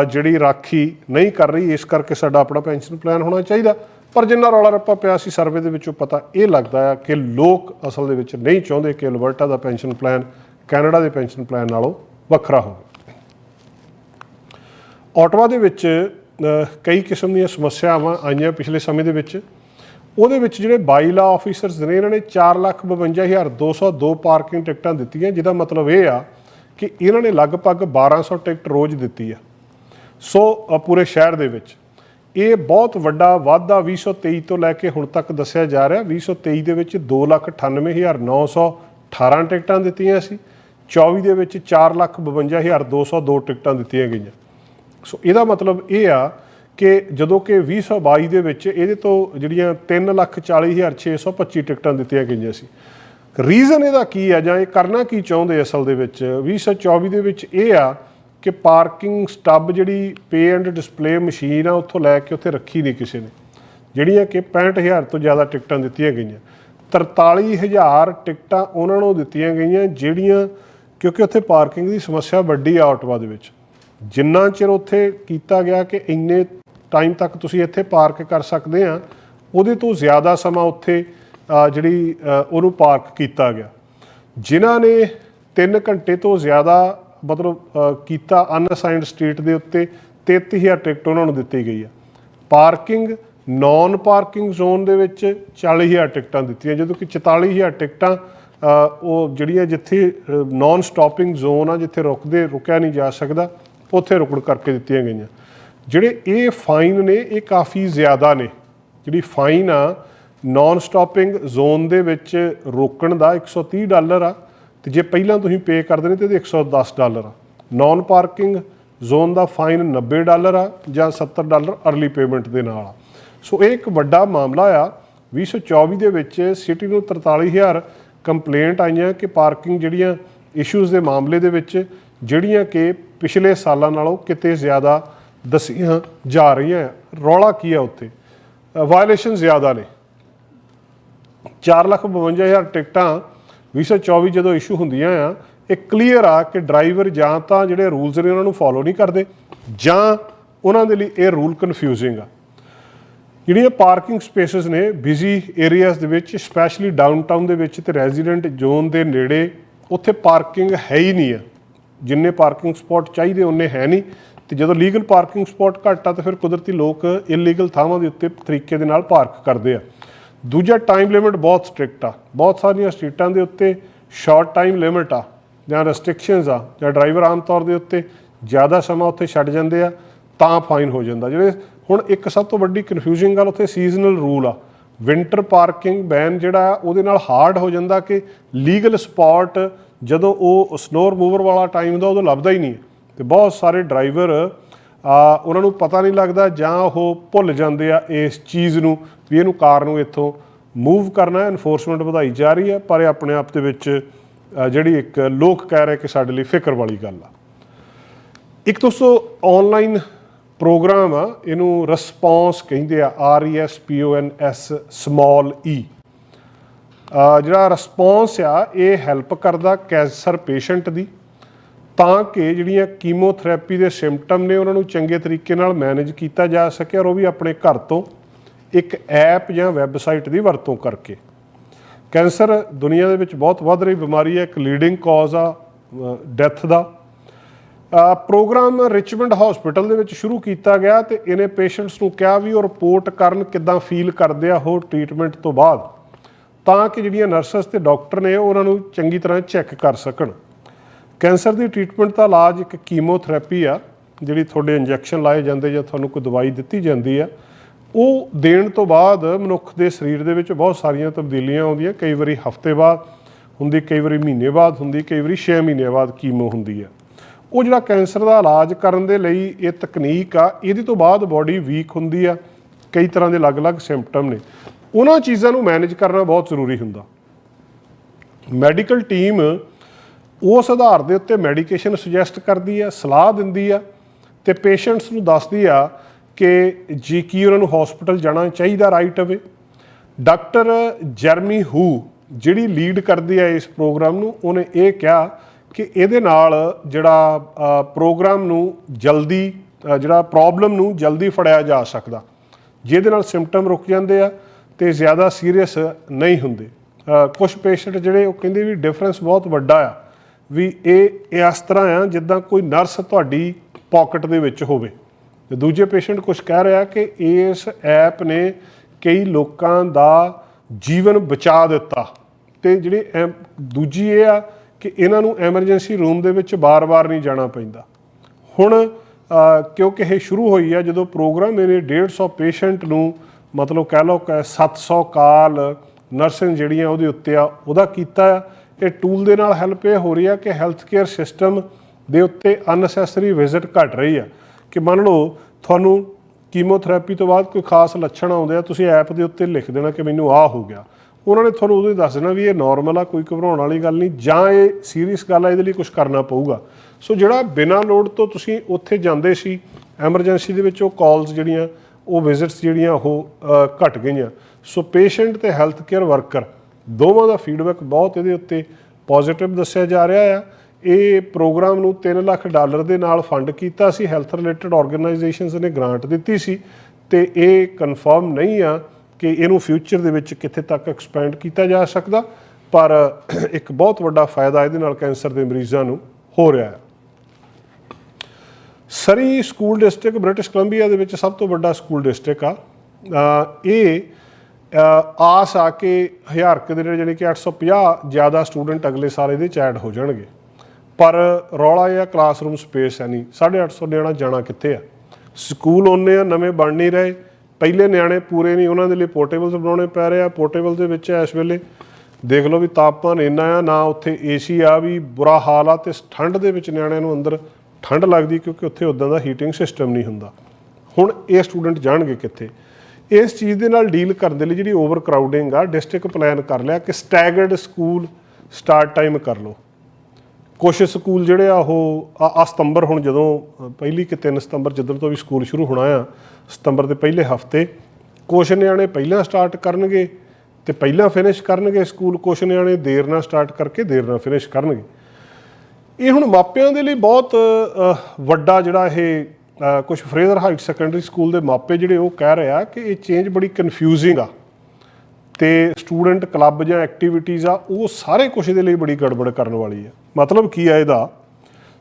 ਜਿਹੜੀ ਰਾਖੀ ਨਹੀਂ ਕਰ ਰਹੀ ਇਸ ਕਰਕੇ ਸਾਡਾ ਆਪਣਾ ਪੈਨਸ਼ਨ ਪਲਾਨ ਹੋਣਾ ਚਾਹੀਦਾ। ਪਰ ਜਿੰਨਾ ਰੌਲਾ ਰੱਪਾ ਪਿਆ ਸੀ ਸਰਵੇ ਦੇ ਵਿੱਚੋਂ ਪਤਾ ਇਹ ਲੱਗਦਾ ਆ ਕਿ ਲੋਕ ਅਸਲ ਦੇ ਵਿੱਚ ਨਹੀਂ ਚਾਹੁੰਦੇ ਕਿ ਅਲਬਰਟਾ ਦਾ ਪੈਨਸ਼ਨ ਪਲਾਨ ਕੈਨੇਡਾ ਦੇ ਪੈਨਸ਼ਨ ਪਲਾਨ ਨਾਲੋਂ ਵੱਖਰਾ ਹੋਵੇ। ਆਟਵਾ ਦੇ ਵਿੱਚ ਕਈ ਕਿਸਮ ਦੀਆਂ ਸਮੱਸਿਆਵਾਂ ਆਈਆਂ ਪਿਛਲੇ ਸਮੇਂ ਦੇ ਵਿੱਚ। ਉਹਦੇ ਵਿੱਚ ਜਿਹੜੇ ਬਾਈਲਾ ਆਫੀਸਰਸ ਨੇ, ਇਹਨਾਂ ਨੇ 452202 ਪਾਰਕਿੰਗ ਟਿਕਟਾਂ ਦਿੱਤੀਆਂ, ਜਿਹਦਾ ਮਤਲਬ ਇਹ ਆ ਕਿ ਇਹਨਾਂ ਨੇ ਲਗਭਗ 1200 ਟਿਕਟ ਰੋਜ਼ ਦਿੱਤੀ ਆ। ਸੋ ਪੂਰੇ ਸ਼ਹਿਰ ਦੇ ਵਿੱਚ ਇਹ ਬਹੁਤ ਵੱਡਾ ਵਾਧਾ 2023 ਤੋਂ ਲੈ ਕੇ ਹੁਣ ਤੱਕ ਦੱਸਿਆ ਜਾ ਰਿਹਾ। 2023 ਦੇ ਵਿੱਚ 298918 ਟਿਕਟਾਂ ਦਿੱਤੀਆਂ ਸੀ। 24 ਦੇ ਵਿੱਚ 452202 ਟਿਕਟਾਂ ਦਿੱਤੀਆਂ ਗਈਆਂ। ਸੋ ਇਹਦਾ ਮਤਲਬ ਇਹ ਆ ਕਿ ਜਦੋਂ ਕਿ 2022 ਦੇ ਵਿੱਚ ਇਹਦੇ ਤੋਂ ਜਿਹੜੀਆਂ 340625 ਟਿਕਟਾਂ ਦਿੱਤੀਆਂ ਗਈਆਂ ਸੀ। ਰੀਜ਼ਨ ਇਹਦਾ ਕੀ ਆ ਜਾਂ ਇਹ ਕਰਨਾ ਕੀ ਚਾਹੁੰਦੇ ਅਸਲ ਦੇ ਵਿੱਚ? 2024 ਦੇ ਵਿੱਚ ਇਹ ਆ ਕਿ ਪਾਰਕਿੰਗ ਸਟੱਬ ਜਿਹੜੀ ਪੇ ਐਂਡ ਡਿਸਪਲੇ ਮਸ਼ੀਨ ਆ, ਉੱਥੋਂ ਲੈ ਕੇ ਉੱਥੇ ਰੱਖੀ ਨਹੀਂ ਕਿਸੇ ਨੇ। ਜਿਹੜੀਆਂ ਕਿ 65000 ਤੋਂ ਜ਼ਿਆਦਾ ਟਿਕਟਾਂ ਦਿੱਤੀਆਂ ਗਈਆਂ। 43000 ਟਿਕਟਾਂ ਉਹਨਾਂ ਨੂੰ ਦਿੱਤੀਆਂ ਗਈਆਂ, ਜਿਹੜੀਆਂ ਕਿਉਂਕਿ ਉੱਥੇ ਪਾਰਕਿੰਗ ਦੀ ਸਮੱਸਿਆ ਵੱਡੀ ਆ ਆਟਵਾ ਦੇ ਵਿੱਚ। ਜਿੰਨਾ ਚਿਰ ਉੱਥੇ ਕੀਤਾ ਗਿਆ ਕਿ ਇੰਨੇ ਟਾਈਮ ਤੱਕ ਤੁਸੀਂ ਇੱਥੇ ਪਾਰਕ ਕਰ ਸਕਦੇ ਆ, ਉਹਦੇ ਤੋਂ ਜ਼ਿਆਦਾ ਸਮਾਂ ਉੱਥੇ ਜਿਹੜੀ ਉਹਨੂੰ ਪਾਰਕ ਕੀਤਾ ਗਿਆ। ਜਿਨ੍ਹਾਂ ਨੇ 3 ਘੰਟੇ ਤੋਂ ਜ਼ਿਆਦਾ ਮਤਲਬ ਕੀਤਾ ਅਨਅਸਾਈਨਡ ਸਟੇਟ ਦੇ ਉੱਤੇ 33000 ਟਿਕਟ ਉਹਨਾਂ ਨੂੰ ਦਿੱਤੀ ਗਈ ਆ। ਪਾਰਕਿੰਗ ਨਾਨ ਪਾਰਕਿੰਗ ਜ਼ੋਨ ਦੇ ਵਿੱਚ 40000 ਟਿਕਟਾਂ ਦਿੱਤੀਆਂ, ਜਦੋਂ ਕਿ 44000 ਟਿਕਟਾਂ ਉਹ ਜਿਹੜੀਆਂ ਜਿੱਥੇ ਨਾਨ ਸਟਾਪਿੰਗ ਜ਼ੋਨ ਆ, ਜਿੱਥੇ ਰੁਕਦੇ, ਰੁਕਿਆ ਨਹੀਂ ਜਾ ਸਕਦਾ, ਉੱਥੇ ਰੁਕਣ ਕਰਕੇ ਦਿੱਤੀਆਂ ਗਈਆਂ। ਜਿਹੜੇ ਇਹ ਫਾਈਨ ਨੇ, ਇਹ ਕਾਫੀ ਜ਼ਿਆਦਾ ਨੇ। ਜਿਹੜੀ ਫਾਈਨ ਆ ਨਾਨ ਸਟਾਪਿੰਗ ਜ਼ੋਨ ਦੇ ਵਿੱਚ ਰੋਕਣ ਦਾ 130 ਡਾਲਰ ਆ। ਤੇ ਜੇ ਪਹਿਲਾਂ ਤੁਸੀਂ ਪੇ ਕਰਦੇ ਨੇ ਤੇ ਇਹਦੇ 110 ਡਾਲਰ ਆ। ਨਾਨ ਪਾਰਕਿੰਗ ਜ਼ੋਨ ਦਾ ਫਾਈਨ 90 ਡਾਲਰ ਆ ਜਾਂ 70 ਡਾਲਰ ਅਰਲੀ ਪੇਮੈਂਟ ਦੇ ਨਾਲ ਆ। ਸੋ ਇਹ ਇੱਕ ਵੱਡਾ ਮਾਮਲਾ ਆ। 2024 ਦੇ ਵਿੱਚ ਸਿਟੀ ਨੂੰ 43000 ਕੰਪਲੇਂਟ ਆਈਆਂ ਕਿ ਪਾਰਕਿੰਗ ਜਿਹੜੀਆਂ ਇਸ਼ੂਜ਼ ਦੇ ਮਾਮਲੇ ਦੇ ਵਿੱਚ, ਜਿਹੜੀਆਂ ਕਿ ਪਿਛਲੇ ਸਾਲਾਂ ਨਾਲੋਂ ਕਿਤੇ ਜ਼ਿਆਦਾ ਦਸੀਆਂ ਜਾ ਰਹੀਆਂ ਆ। ਰੌਲਾ ਕੀ ਆ ਉੱਥੇ? ਵਾਇਲੇਸ਼ਨ ਜ਼ਿਆਦਾ ਨੇ। 452000 ਟਿਕਟਾਂ 2024 ਜਦੋਂ ਇਸ਼ੂ ਹੁੰਦੀਆਂ ਆ, ਇਹ ਕਲੀਅਰ ਆ ਕਿ ਡਰਾਈਵਰ ਜਾਂ ਤਾਂ ਜਿਹੜੇ ਰੂਲਸ ਨੇ ਉਹਨਾਂ ਨੂੰ ਫੋਲੋ ਨਹੀਂ ਕਰਦੇ, ਜਾਂ ਉਹਨਾਂ ਦੇ ਲਈ ਇਹ ਰੂਲ ਕਨਫਿਊਜ਼ਿੰਗ ਆ। ਜਿਹੜੀਆਂ ਪਾਰਕਿੰਗ ਸਪੇਸਸ ਨੇ ਬਿਜ਼ੀ ਏਰੀਆਜ਼ ਦੇ ਵਿੱਚ ਸਪੈਸ਼ਲੀ ਡਾਊਨਟਾਊਨ ਦੇ ਵਿੱਚ ਤੇ ਰੈਜ਼ੀਡੈਂਟ ਜ਼ੋਨ ਦੇ ਨੇੜੇ, ਉੱਥੇ ਪਾਰਕਿੰਗ ਹੈ ਹੀ ਨਹੀਂ ਆ। ਜਿੰਨੇ ਪਾਰਕਿੰਗ ਸਪਾਟ ਚਾਹੀਦੇ ਉਹਨੇ ਹੈ ਨਹੀਂ। ਤੇ ਜਦੋਂ ਲੀਗਲ ਪਾਰਕਿੰਗ ਸਪਾਟ ਘੱਟ ਆ, ਤਾਂ ਫਿਰ ਕੁਦਰਤੀ ਲੋਕ ਇਲੀਗਲ ਥਾਵਾਂ ਦੇ ਉੱਤੇ ਤਰੀਕੇ ਦੇ ਨਾਲ ਪਾਰਕ ਕਰਦੇ ਆ। ਦੂਜਾ ਟਾਈਮ ਲਿਮਿਟ ਬਹੁਤ ਸਟ੍ਰਿਕਟ ਆ। ਬਹੁਤ ਸਾਰੀਆਂ ਸਟਰੀਟਾਂ ਦੇ ਉੱਤੇ ਸ਼ਾਰਟ ਟਾਈਮ ਲਿਮਿਟ ਆ ਜਾਂ ਰੈਸਟ੍ਰਿਕਸ਼ਨਸ ਆ ਜਾਂ ਡਰਾਈਵਰ ਆਮ ਤੌਰ ਦੇ ਉੱਤੇ ਜ਼ਿਆਦਾ ਸਮਾਂ ਉੱਥੇ ਛੱਡ ਜਾਂਦੇ ਆ ਤਾਂ ਫਾਈਨ ਹੋ ਜਾਂਦਾ। ਜਿਹੜੇ ਹੁਣ ਇੱਕ ਸਭ ਤੋਂ ਵੱਡੀ ਕਨਫਿਊਜ਼ਿੰਗ ਗੱਲ ਉੱਥੇ ਸੀਜ਼ਨਲ ਰੂਲ ਆ। ਵਿੰਟਰ ਪਾਰਕਿੰਗ ਬੈਨ ਜਿਹੜਾ ਆ, ਉਹਦੇ ਨਾਲ ਹਾਰਡ ਹੋ ਜਾਂਦਾ ਕਿ ਲੀਗਲ ਸਪੌਟ ਜਦੋਂ ਉਹ ਸਨੋ ਰਿਮੂਵਰ ਵਾਲਾ ਟਾਈਮ ਹੁੰਦਾ ਉਦੋਂ ਲੱਭਦਾ ਹੀ ਨਹੀਂ। ਹੈ। ਤੇ ਬਹੁਤ ਸਾਰੇ ਡਰਾਈਵਰ ਆ ਉਹਨਾਂ ਨੂੰ ਪਤਾ ਨਹੀਂ ਲੱਗਦਾ ਜਾਂ ਉਹ ਭੁੱਲ ਜਾਂਦੇ ਆ ਇਸ ਚੀਜ਼ ਨੂੰ। ਵੀ ਇਹਨੂੰ ਕਾਰ ਨੂੰ ਇੱਥੋਂ ਮੂਵ ਕਰਨਾ ਹੈ ਐਨਫੋਰਸਮੈਂਟ ਵਧਾਈ ਜਾ ਰਹੀ ਹੈ, ਪਰ ਇਹ ਆਪਣੇ ਆਪ ਦੇ ਵਿੱਚ ਜਿਹੜੀ ਇੱਕ ਲੋਕ ਕਹਿ ਰਹੇ ਕਿ ਸਾਡੇ ਲਈ ਫਿਕਰ ਵਾਲੀ ਗੱਲ ਆ। ਇੱਕ ਦੋਸਤੋ ਆਨਲਾਈਨ ਪ੍ਰੋਗਰਾਮ ਆ, ਇਹਨੂੰ ਰਿਸਪੌਂਸ ਕਹਿੰਦੇ ਆ R E S P O N S small E ਜਿਹੜਾ ਰਿਸਪੌਂਸ ਆ, ਇਹ ਹੈਲਪ ਕਰਦਾ ਕੈਂਸਰ ਪੇਸ਼ੈਂਟ ਦੀ, ਤਾਂ ਕਿ ਜਿਹੜੀਆਂ ਕੀਮੋਥੈਰੇਪੀ ਦੇ ਸਿੰਪਟਮ ਨੇ, ਉਹਨਾਂ ਨੂੰ ਚੰਗੇ ਤਰੀਕੇ ਨਾਲ ਮੈਨੇਜ ਕੀਤਾ ਜਾ ਸਕੇ ਔਰ ਉਹ ਵੀ ਆਪਣੇ ਘਰ ਤੋਂ ਇੱਕ ਐਪ ਜਾਂ ਵੈਬਸਾਈਟ ਦੀ ਵਰਤੋਂ ਕਰਕੇ। ਕੈਂਸਰ ਦੁਨੀਆ ਦੇ ਵਿੱਚ ਬਹੁਤ ਵੱਧ ਰਹੀ ਬਿਮਾਰੀ ਹੈ, ਇੱਕ ਲੀਡਿੰਗ ਕਾਜ਼ ਆ ਡੈਥ ਦਾ। ਪ੍ਰੋਗਰਾਮ ਰਿਚਮੰਡ ਹਸਪੀਟਲ ਦੇ ਵਿੱਚ ਸ਼ੁਰੂ ਕੀਤਾ ਗਿਆ ਤੇ ਇਹਨੇ ਪੇਸ਼ੈਂਟਸ ਨੂੰ ਕਿਹਾ ਵੀ ਉਹ ਰਿਪੋਰਟ ਕਰਨ ਕਿਦਾਂ ਫੀਲ ਕਰਦੇ ਆ ਉਹ ਟ੍ਰੀਟਮੈਂਟ ਤੋਂ ਬਾਅਦ। ਤਾਂ ਕਿ ਜਿਹੜੀਆਂ ਨਰਸਸ ਤੇ ਡਾਕਟਰ ਨੇ ਉਹਨਾਂ ਨੂੰ ਚੰਗੀ ਤਰ੍ਹਾਂ ਚੈੱਕ ਕਰ ਸਕਣ। ਕੈਂਸਰ ਦੀ ਟ੍ਰੀਟਮੈਂਟ ਦਾ ਇਲਾਜ ਇੱਕ ਕੀਮੋਥੈਰੇਪੀ ਆ, ਜਿਹੜੀ ਤੁਹਾਡੇ ਇੰਜੈਕਸ਼ਨ ਲਾਏ ਜਾਂਦੇ ਜਾਂ ਤੁਹਾਨੂੰ ਕੋਈ ਦਵਾਈ ਦਿੱਤੀ ਜਾਂਦੀ ਆ। ਉਹ ਦੇਣ ਤੋਂ ਬਾਅਦ ਮਨੁੱਖ ਦੇ ਸਰੀਰ ਦੇ ਵਿੱਚ ਬਹੁਤ ਸਾਰੀਆਂ ਤਬਦੀਲੀਆਂ ਆਉਂਦੀਆਂ। ਕਈ ਵਾਰੀ ਹਫ਼ਤੇ ਬਾਅਦ ਹੁੰਦੀ, ਕਈ ਵਾਰੀ ਮਹੀਨੇ ਬਾਅਦ ਹੁੰਦੀ, ਕਈ ਵਾਰੀ 6 ਮਹੀਨੇ ਬਾਅਦ ਕੀਮੋ ਹੁੰਦੀ ਆ ਉਹ ਜਿਹੜਾ ਕੈਂਸਰ ਦਾ ਇਲਾਜ ਕਰਨ ਦੇ ਲਈ ਇਹ ਤਕਨੀਕ ਆ, ਇਹਦੇ ਤੋਂ ਬਾਅਦ ਬਾਡੀ ਵੀਕ ਹੁੰਦੀ ਆ। ਕਈ ਤਰ੍ਹਾਂ ਦੇ ਅਲੱਗ-ਅਲੱਗ ਸਿੰਪਟਮ ਨੇ। ਉਹਨਾਂ ਚੀਜ਼ਾਂ ਨੂੰ ਮੈਨੇਜ ਕਰਨਾ ਬਹੁਤ ਜ਼ਰੂਰੀ ਹੁੰਦਾ। ਮੈਡੀਕਲ ਟੀਮ ਉਸ ਆਧਾਰ ਦੇ ਉੱਤੇ ਮੈਡੀਕੇਸ਼ਨ ਸੁਜੈਸਟ ਕਰਦੀ ਆ, ਸਲਾਹ ਦਿੰਦੀ ਆ ਤੇ ਪੇਸ਼ੈਂਟਸ ਨੂੰ ਦੱਸਦੀ ਆ ਕਿ ਜੀ ਕੀ ਉਹਨਾਂ ਨੂੰ ਹਸਪੀਟਲ ਜਾਣਾ ਚਾਹੀਦਾ ਰਾਈਟ ਅਵੇ ਡਾਕਟਰ ਜਰਮੀ ਹੂ ਜਿਹੜੀ ਲੀਡ ਕਰਦੀ ਆ ਇਸ ਪ੍ਰੋਗਰਾਮ ਨੂੰ, ਉਹਨੇ ਇਹ ਕਿਹਾ ਕਿ ਇਹਦੇ ਨਾਲ ਜਿਹੜਾ ਪ੍ਰੋਗਰਾਮ ਨੂੰ ਜਲਦੀ ਜਿਹੜਾ ਪ੍ਰੋਬਲਮ ਨੂੰ ਜਲਦੀ ਫੜਿਆ ਜਾ ਸਕਦਾ। ਜਿਹਦੇ ਨਾਲ ਸਿੰਪਟਮ ਰੁਕ ਜਾਂਦੇ ਆ ਤੇ ਜ਼ਿਆਦਾ ਸੀਰੀਅਸ ਨਹੀਂ ਹੁੰਦੇ। ਕੁਝ ਪੇਸ਼ੈਂਟ ਜਿਹੜੇ ਉਹ ਕਹਿੰਦੇ ਵੀ ਡਿਫਰੈਂਸ ਬਹੁਤ ਵੱਡਾ ਆ, ਵੀ ਇਹ ਇਸ ਤਰ੍ਹਾਂ ਆ ਜਿੱਦਾਂ ਕੋਈ ਨਰਸ ਤੁਹਾਡੀ ਪਾਕਟ ਦੇ ਵਿੱਚ ਹੋਵੇ। ਤੇ ਦੂਜੇ ਪੇਸ਼ੈਂਟ ਕੁਝ ਕਹਿ ਰਿਹਾ ਕਿ ਇਸ ਐਪ ਨੇ ਕਈ ਲੋਕਾਂ ਦਾ ਜੀਵਨ ਬਚਾ ਦਿੱਤਾ। ਤੇ ਜਿਹੜੀ ਐਮ- ਦੂਜੀ ਇਹ ਆ ਕਿ ਇਹਨਾਂ ਨੂੰ ਐਮਰਜੈਂਸੀ ਰੂਮ ਦੇ ਵਿੱਚ ਬਾਰ-ਬਾਰ ਨਹੀਂ ਜਾਣਾ ਪੈਂਦਾ। ਹੁਣ ਕਿਉਂਕਿ ਇਹ ਸ਼ੁਰੂ ਹੋਈ ਆ, ਜਦੋਂ ਪ੍ਰੋਗਰਾਮ ਇਹਨੇ 150 ਪੇਸ਼ੈਂਟ ਨੂੰ ਮਤਲਬ ਕਹਿ ਲਓ ਕਿ 700 ਕਾਲ ਨਰਸਿੰਗ ਜਿਹੜੀਆਂ ਉਹਦੇ ਉੱਤੇ ਆ, ਉਹਦਾ ਕੀਤਾ ਆ। ਇਹ ਟੂਲ ਦੇ ਨਾਲ ਹੈਲਪ ਇਹ ਹੋ ਰਹੀ ਆ ਕਿ ਹੈਲਥ ਕੇਅਰ ਸਿਸਟਮ ਦੇ ਉੱਤੇ ਅਨਸੈਸਰੀ ਵਿਜ਼ਿਟ ਘਟ ਰਹੀ ਆ। ਕਿ ਮੰਨ ਲਓ ਤੁਹਾਨੂੰ ਕੀਮੋਥੈਰੇਪੀ ਤੋਂ ਬਾਅਦ ਕੋਈ ਖਾਸ ਲੱਛਣ ਆਉਂਦੇ ਆ ਤੁਸੀਂ ਐਪ ਦੇ ਉੱਤੇ ਲਿਖ ਦੇਣਾ ਕਿ ਮੈਨੂੰ ਆਹ ਹੋ ਗਿਆ। ਉਹਨਾਂ ਨੇ ਤੁਹਾਨੂੰ ਉਦੋਂ ਹੀ ਦੱਸ ਦੇਣਾ ਵੀ ਇਹ ਨਾਰਮਲ ਆ ਕੋਈ ਘਬਰਾਉਣ ਵਾਲੀ ਗੱਲ ਨਹੀਂ ਜਾਂ ਇਹ ਸੀਰੀਅਸ ਗੱਲ ਆ ਇਹਦੇ ਲਈ ਕੁਝ ਕਰਨਾ ਪਊਗਾ। ਸੋ ਜਿਹੜਾ ਬਿਨਾਂ ਲੋੜ ਤੋਂ ਤੁਸੀਂ ਉੱਥੇ ਜਾਂਦੇ ਸੀ ਐਮਰਜੈਂਸੀ ਦੇ ਵਿੱਚ ਉਹ ਕਾਲਸ ਜਿਹੜੀਆਂ ਉਹ ਵਿਜ਼ਿਟਸ ਜਿਹੜੀਆਂ ਉਹ ਅ, ਘਟ ਗਈਆਂ। ਸੋ ਪੇਸ਼ੈਂਟ ਤੇ ਹੈਲਥ ਕੇਅਰ ਵਰਕਰ ਦੋਵਾਂ ਦਾ ਫੀਡਬੈਕ ਬਹੁਤ ਇਹਦੇ ਉੱਤੇ ਪੋਜ਼ਿਟਿਵ ਦੱਸਿਆ ਜਾ ਰਿਹਾ ਆ। ਇਹ ਪ੍ਰੋਗਰਾਮ ਨੂੰ 3 ਲੱਖ ਡਾਲਰ ਦੇ ਨਾਲ ਫੰਡ ਕੀਤਾ ਸੀ ਹੈਲਥ ਰਿਲੇਟਡ ਆਰਗੇਨਾਈਜੇਸ਼ਨਸ ਨੇ ਗ੍ਰਾਂਟ ਦਿੱਤੀ ਸੀ ਤੇ ਇਹ ਕਨਫਰਮ ਨਹੀਂ ਆ ਕਿ ਇਹਨੂੰ ਫਿਊਚਰ ਦੇ ਵਿੱਚ ਕਿੱਥੇ ਤੱਕ ਐਕਸਪੈਂਡ ਕੀਤਾ ਜਾ ਸਕਦਾ, ਪਰ ਇੱਕ ਬਹੁਤ ਵੱਡਾ ਫਾਇਦਾ ਇਹਦੇ ਨਾਲ ਕੈਂਸਰ ਦੇ ਮਰੀਜ਼ਾਂ ਨੂੰ ਹੋ ਰਿਹਾ ਹੈ। Surrey school district British Columbia ਦੇ ਵਿੱਚ ਸਭ ਤੋਂ ਵੱਡਾ ਸਕੂਲ ਡਿਸਟ੍ਰਿਕਟ ਆ। ਇਹ ਆਸ ਆ ਕੇ ਹਜ਼ਾਰ ਕੁ ਦੇ ਨੇੜੇ, ਜਾਣੀ ਕਿ 850 ਜ਼ਿਆਦਾ ਸਟੂਡੈਂਟ ਅਗਲੇ ਸਾਲ ਇਹਦੇ ਚ ਐਡ ਹੋ ਜਾਣਗੇ। ਪਰ ਰੌਲਾ ਇਹ ਆ ਕਲਾਸਰੂਮ ਸਪੇਸ ਹੈ ਨਹੀਂ। 850 ਨਿਆਣਾ ਜਾਣਾ ਕਿੱਥੇ ਆ? ਸਕੂਲ ਉਹਨੇ ਆ, ਨਵੇਂ ਬਣ ਨਹੀਂ ਰਹੇ। ਪਹਿਲੇ ਨਿਆਣੇ ਪੂਰੇ ਨਹੀਂ, ਉਹਨਾਂ ਦੇ ਲਈ ਪੋਰਟੇਬਲਸ ਬਣਾਉਣੇ ਪੈ ਰਹੇ ਆ। ਪੋਰਟੇਬਲ ਦੇ ਵਿੱਚ ਇਸ ਵੇਲੇ ਦੇਖ ਲਓ ਵੀ ਤਾਪਮਾਨ ਇੰਨਾ ਆ, ਨਾ ਉੱਥੇ ਏਸੀ ਆ ਵੀ, ਬੁਰਾ ਹਾਲ ਆ ਤੇ ਠੰਡ ਦੇ ਵਿੱਚ ਨਿਆਣਿਆਂ ਨੂੰ ਅੰਦਰ ਠੰਡ ਲੱਗਦੀ ਕਿਉਂਕਿ ਉੱਥੇ ਉਦਾਂ ਦਾ ਹੀਟਿੰਗ ਸਿਸਟਮ ਨਹੀਂ ਹੁੰਦਾ। ਹੁਣ ਇਹ ਸਟੂਡੈਂਟ ਜਾਣਗੇ ਕਿੱਥੇ? ਇਸ ਚੀਜ਼ ਦੇ ਨਾਲ ਡੀਲ ਕਰਨ ਦੇ ਲਈ ਜਿਹੜੀ ਓਵਰ ਕਰਾਊਡਿੰਗ ਆ ਡਿਸਟ੍ਰਿਕਟ ਪਲਾਨ ਕਰ ਲਿਆ ਕਿ ਸਟੈਗਰਡ ਸਕੂਲ ਸਟਾਰਟ ਟਾਈਮ ਕਰ ਲਓ। ਕੁਝ ਸਕੂਲ ਜਿਹੜੇ ਆ, ਉਹ ਆ- ਸਤੰਬਰ ਹੁਣ ਜਦੋਂ, ਪਹਿਲੀ ਕਿ 3 ਸਤੰਬਰ ਜਦੋਂ ਤੋਂ ਵੀ ਸਕੂਲ ਸ਼ੁਰੂ ਹੋਣਾ ਆ, ਸਤੰਬਰ ਦੇ ਪਹਿਲੇ ਹਫ਼ਤੇ ਕੁਝ ਨਿਆਣੇ ਪਹਿਲਾਂ ਸਟਾਰਟ ਕਰਨਗੇ ਤੇ ਪਹਿਲਾਂ ਫਿਨਿਸ਼ ਕਰਨਗੇ ਸਕੂਲ ਕੁਝ ਨਿਆਣੇ ਦੇਰ ਨਾਲ ਸਟਾਰਟ ਕਰਕੇ ਦੇਰ ਨਾਲ ਫਿਨਿਸ਼ ਕਰਨਗੇ। ਇਹ ਹੁਣ ਮਾਪਿਆਂ ਦੇ ਲਈ ਬਹੁਤ ਵੱਡਾ ਜਿਹੜਾ ਇਹ ਕੁਝ ਫਰੇਜ਼ਰ ਹਾਈਟ ਸੈਕੰਡਰੀ ਸਕੂਲ ਦੇ ਮਾਪੇ ਜਿਹੜੇ ਉਹ ਕਹਿ ਰਹੇ ਆ ਕਿ ਇਹ ਚੇਂਜ ਬੜੀ ਕਨਫਿਊਜ਼ਿੰਗ ਆ। ਤੇ ਸਟੂਡੈਂਟ ਕਲੱਬ ਜਾਂ ਐਕਟੀਵਿਟੀਜ਼ ਆ, ਉਹ ਸਾਰੇ ਕੁਝ ਦੇ ਲਈ ਬੜੀ ਗੜਬੜ ਕਰਨ ਵਾਲੀ ਆ। ਮਤਲਬ ਕੀ ਆ ਇਹਦਾ?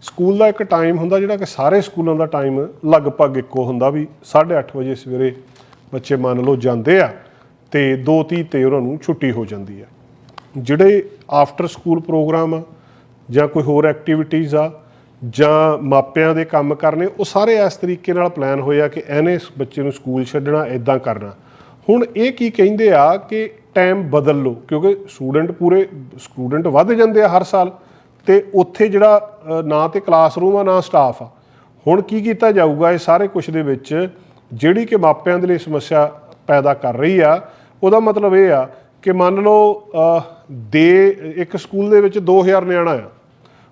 ਸਕੂਲ ਦਾ ਇੱਕ ਟਾਈਮ ਹੁੰਦਾ ਜਿਹੜਾ ਕਿ ਸਾਰੇ ਸਕੂਲਾਂ ਦਾ ਟਾਈਮ ਲਗਭਗ ਇੱਕੋ ਹੁੰਦਾ ਵੀ 8:30 ਵਜੇ ਸਵੇਰੇ ਬੱਚੇ ਮੰਨ ਲਓ ਜਾਂਦੇ ਆ ਤੇ 2:30 ਤੇ ਉਹਨਾਂ ਨੂੰ ਛੁੱਟੀ ਹੋ ਜਾਂਦੀ ਆ। ਜਿਹੜੇ ਆਫਟਰ ਸਕੂਲ ਪ੍ਰੋਗਰਾਮ ਆ ਜਾਂ ਕੋਈ ਹੋਰ ਐਕਟੀਵਿਟੀਜ਼ ਆ ਜਾਂ ਮਾਪਿਆਂ ਦੇ ਕੰਮ ਕਰਨੇ, ਉਹ ਸਾਰੇ ਇਸ ਤਰੀਕੇ ਨਾਲ ਪਲਾਨ ਹੋਇਆ ਕਿ ਐਨੇ ਬੱਚੇ ਨੂੰ ਸਕੂਲ ਛੱਡਣਾ ਇਦਾਂ ਕਰਨਾ। ਹੁਣ ਇਹ ਕੀ ਕਹਿੰਦੇ ਆ ਕਿ ਟਾਈਮ ਬਦਲ ਲਓ, ਕਿਉਂਕਿ ਸਟੂਡੈਂਟ ਪੂਰੇ ਸਟੂਡੈਂਟ ਵੱਧ ਜਾਂਦੇ ਆ ਹਰ ਸਾਲ, ਤੇ ਉੱਥੇ ਜਿਹੜਾ ਨਾ ਤੇ ਕਲਾਸਰੂਮ ਆ, ਨਾ ਸਟਾਫ ਆ। ਹੁਣ ਕੀ ਕੀਤਾ ਜਾਊਗਾ, ਇਹ ਸਾਰੇ ਕੁਝ ਦੇ ਵਿੱਚ ਜਿਹੜੀ ਕਿ ਮਾਪਿਆਂ ਦੇ ਲਈ ਸਮੱਸਿਆ ਪੈਦਾ ਕਰ ਰਹੀ ਆ, ਉਹਦਾ ਮਤਲਬ ਇਹ ਆ ਕਿ ਮੰਨ ਲਓ ਦੇ, ਇੱਕ ਸਕੂਲ ਦੇ ਵਿੱਚ 2000 ਨਿਆਣਾ ਆ।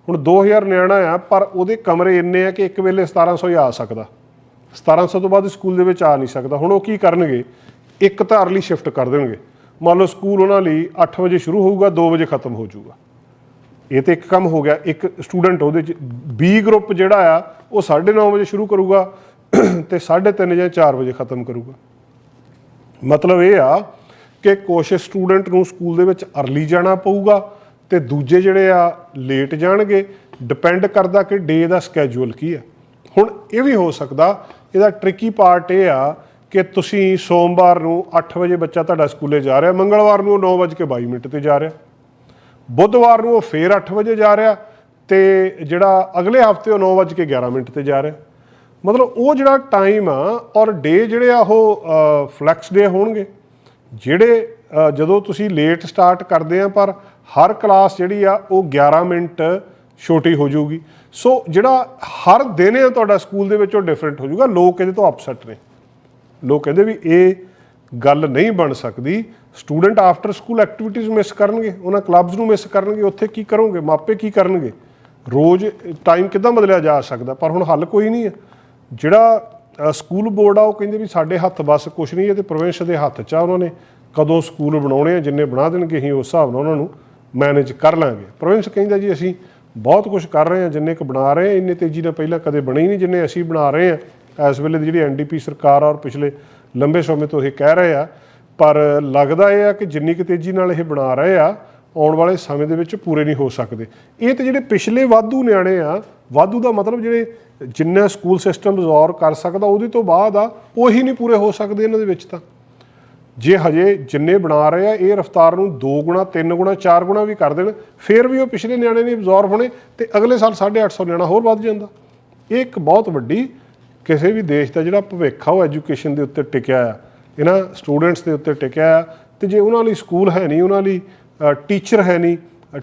ਹੁਣ 2000 ਨਿਆਣਾ ਆ, ਪਰ ਉਹਦੇ ਕਮਰੇ ਇੰਨੇ ਆ ਕਿ ਇੱਕ ਵੇਲੇ 1700 ਹੀ ਆ ਸਕਦਾ। 1700 ਤੋਂ ਬਾਅਦ ਸਕੂਲ ਦੇ ਵਿੱਚ ਆ ਨਹੀਂ ਸਕਦਾ। ਹੁਣ ਉਹ ਕੀ ਕਰਨਗੇ? ਇੱਕ ਤਾਂ ਅਰਲੀ ਸ਼ਿਫਟ ਕਰ ਦੇਣਗੇ। ਮੰਨ ਲਓ ਸਕੂਲ ਉਹਨਾਂ ਲਈ 8 ਵਜੇ ਸ਼ੁਰੂ ਹੋਊਗਾ 2 ਵਜੇ ਖਤਮ ਹੋ ਜਾਊਗਾ। ਇਹ ਤੇ ਇੱਕ ਕੰਮ ਹੋ ਗਿਆ, ਇੱਕ ਸਟੂਡੈਂਟ ਉਹਦੇ ਚ ਬੀ ਗਰੁੱਪ ਜਿਹੜਾ ਆ, ਉਹ 9:30 ਵਜੇ ਸ਼ੁਰੂ ਕਰੂਗਾ ਤੇ 3:30 ਜਾਂ 4 ਵਜੇ ਖਤਮ ਕਰੂਗਾ। ਮਤਲਬ ਇਹ ਆ ਕਿ ਕੁਝ ਸਟੂਡੈਂਟ ਨੂੰ ਸਕੂਲ ਦੇ ਵਿੱਚ ਅਰਲੀ ਜਾਣਾ ਪਊਗਾ ਤੇ ਦੂਜੇ ਜਿਹੜੇ ਆ ਲੇਟ ਜਾਣਗੇ ਡਿਪੈਂਡ ਕਰਦਾ ਕਿ ਡੇ ਦਾ ਸਕੇਜੂਲ ਕੀ ਆ। ਹੁਣ ਇਹ ਵੀ ਹੋ ਸਕਦਾ, ਇਹਦਾ ਟ੍ਰਿਕੀ ਪਾਰਟ ਇਹ ਆ ਕਿ ਤੁਸੀਂ ਸੋਮਵਾਰ ਨੂੰ 8 ਵਜੇ ਬੱਚਾ ਤੁਹਾਡਾ ਸਕੂਲੇ ਜਾ ਰਿਹਾ, ਮੰਗਲਵਾਰ ਨੂੰ 9:22 ਮਿੰਟ ਤੇ ਜਾ ਰਿਹਾ। ਬੁੱਧਵਾਰ ਨੂੰ ਉਹ ਫੇਰ 8 ਵਜੇ ਜਾ ਰਿਹਾ ਤੇ ਜਿਹੜਾ ਅਗਲੇ ਹਫ਼ਤੇ ਉਹ 9:11 ਮਿੰਟ ਤੇ ਜਾ ਰਿਹਾ। ਮਤਲਬ ਉਹ ਜਿਹੜਾ ਟਾਈਮ ਆ ਔਰ ਡੇ ਜਿਹੜੇ ਆ ਉਹ ਫਲੈਕਸ ਡੇ ਹੋਣਗੇ। ਜਿਹੜੇ ਜਦੋਂ ਤੁਸੀਂ ਲੇਟ ਸਟਾਰਟ ਕਰਦੇ ਆ, ਪਰ ਹਰ ਕਲਾਸ ਜਿਹੜੀ ਆ ਉਹ 11 ਮਿੰਟ ਛੋਟੀ ਹੋ ਜਾਊਗੀ। ਸੋ ਜਿਹੜਾ ਹਰ ਦਿਨ ਹੈ ਤੁਹਾਡਾ ਸਕੂਲ ਦੇ ਵਿੱਚ ਉਹ ਡਿਫਰੈਂਟ ਹੋ ਜਾਊਗਾ। ਲੋਕ ਇਹਦੇ ਤੋਂ ਅਪਸੈਟ ਨੇ। ਲੋਕ ਕਹਿੰਦੇ ਵੀ ਇਹ ਗੱਲ ਨਹੀਂ ਬਣ ਸਕਦੀ। Student after school activities miss ਕਰਨਗੇ, ਉਹਨਾਂ ਕਲੱਬਸ ਨੂੰ ਮਿਸ ਕਰਨਗੇ, ਉੱਥੇ ਕੀ ਕਰੋਗੇ, ਮਾਪੇ ਕੀ ਕਰਨਗੇ? ਰੋਜ਼ ਟਾਈਮ ਕਿੱਦਾਂ ਬਦਲਿਆ ਜਾ ਸਕਦਾ? ਪਰ ਹੁਣ ਹੱਲ ਕੋਈ ਨਹੀਂ ਹੈ। ਜਿਹੜਾ ਸਕੂਲ ਬੋਰਡ ਆ, ਉਹ ਕਹਿੰਦੇ ਵੀ ਸਾਡੇ ਹੱਥ ਬਸ ਕੁਝ ਨਹੀਂ ਹੈ ਤੇ ਪ੍ਰੋਵਿੰਸ ਦੇ ਹੱਥ 'ਚ ਆ ਉਹਨਾਂ ਨੇ। ਕਦੋਂ ਸਕੂਲ ਬਣਾਉਣੇ ਆ, ਜਿੰਨੇ ਬਣਾ ਦੇਣਗੇ, ਅਸੀਂ ਉਸ ਹਿਸਾਬ ਨਾਲ ਉਹਨਾਂ ਨੂੰ ਮੈਨੇਜ ਕਰ ਲਾਂਗੇ। ਪ੍ਰੋਵਿੰਸ ਕਹਿੰਦਾ ਜੀ, ਅਸੀਂ ਬਹੁਤ ਕੁਝ ਕਰ ਰਹੇ ਹਾਂ, ਜਿੰਨੇ ਕੁ ਬਣਾ ਰਹੇ ਹਾਂ, ਇੰਨੇ ਤੇਜ਼ੀ ਨਾਲ ਪਹਿਲਾਂ ਕਦੇ ਬਣੇ ਹੀ ਨਹੀਂ, ਜਿੰਨੇ ਅਸੀਂ ਬਣਾ ਰਹੇ ਹਾਂ। ਇਸ ਵੇਲੇ ਦੀ ਜਿਹੜੀ ਐਨਡੀਪੀ ਸਰਕਾਰ ਆ ਔਰ ਪਿਛਲੇ ਲੰਬੇ ਸਮੇਂ ਤੋਂ ਇਹ ਕਹਿ ਰਹੇ ਆ, ਪਰ ਲੱਗਦਾ ਇਹ ਆ ਕਿ ਜਿੰਨੀ ਕੁ ਤੇਜ਼ੀ ਨਾਲ ਇਹ ਬਣਾ ਰਹੇ ਆ, ਆਉਣ ਵਾਲੇ ਸਮੇਂ ਦੇ ਵਿੱਚ ਪੂਰੇ ਨਹੀਂ ਹੋ ਸਕਦੇ। ਇਹ ਤੇ ਜਿਹੜੇ ਪਿਛਲੇ ਵਾਧੂ ਨਿਆਣੇ ਆ, ਵਾਧੂ ਦਾ ਮਤਲਬ ਜਿਹੜੇ ਜਿੰਨਾ ਸਕੂਲ ਸਿਸਟਮ ਰਿਜ਼ੋਰਵ ਕਰ ਸਕਦਾ ਉਹਦੇ ਤੋਂ ਬਾਅਦ ਆ, ਉਹੀ ਨਹੀਂ ਪੂਰੇ ਹੋ ਸਕਦੇ ਇਹਨਾਂ ਦੇ ਵਿੱਚ ਤਾਂ। ਜੇ ਹਜੇ ਜਿੰਨੇ ਬਣਾ ਰਹੇ ਆ, ਇਹ ਰਫਤਾਰ ਨੂੰ 2 ਗੁਣਾ 3 ਗੁਣਾ 4 ਗੁਣਾ ਵੀ ਕਰ ਦੇਣ, ਫਿਰ ਵੀ ਉਹ ਪਿਛਲੇ ਨਿਆਣੇ ਨਹੀਂ ਅਬਜ਼ੌਰਬ ਹੋਣੇ ਤੇ ਅਗਲੇ ਸਾਲ 850 ਨਿਆਣਾ ਹੋਰ ਵੱਧ ਜਾਂਦਾ। ਇਹ ਇੱਕ ਬਹੁਤ ਵੱਡੀ ਕਿਸੇ ਵੀ ਦੇਸ਼ ਦਾ ਜਿਹੜਾ ਭਵਿੱਖ ਆ, ਉਹ ਐਜੂਕੇਸ਼ਨ ਦੇ ਉੱਤੇ ਟਿਕਿਆ ਆ। ਇਹਨਾਂ ਸਟੂਡੈਂਟਸ ਦੇ ਉੱਤੇ ਟਿਕਿਆ ਆ ਤੇ ਜੇ ਉਹਨਾਂ ਲਈ ਸਕੂਲ ਹੈ ਨਹੀਂ, ਉਹਨਾਂ ਲਈ ਟੀਚਰ ਹੈ ਨਹੀਂ